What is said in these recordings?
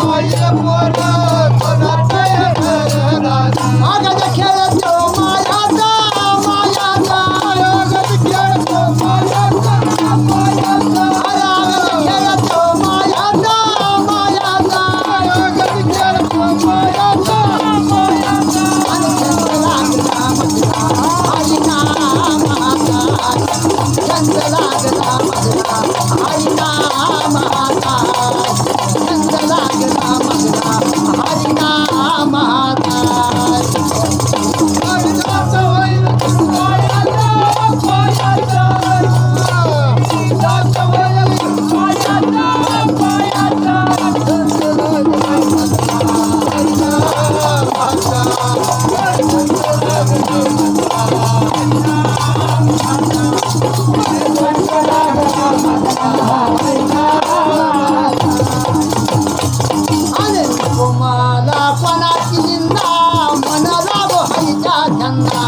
போய போய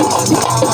Oh, oh, oh, oh.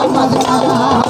আমার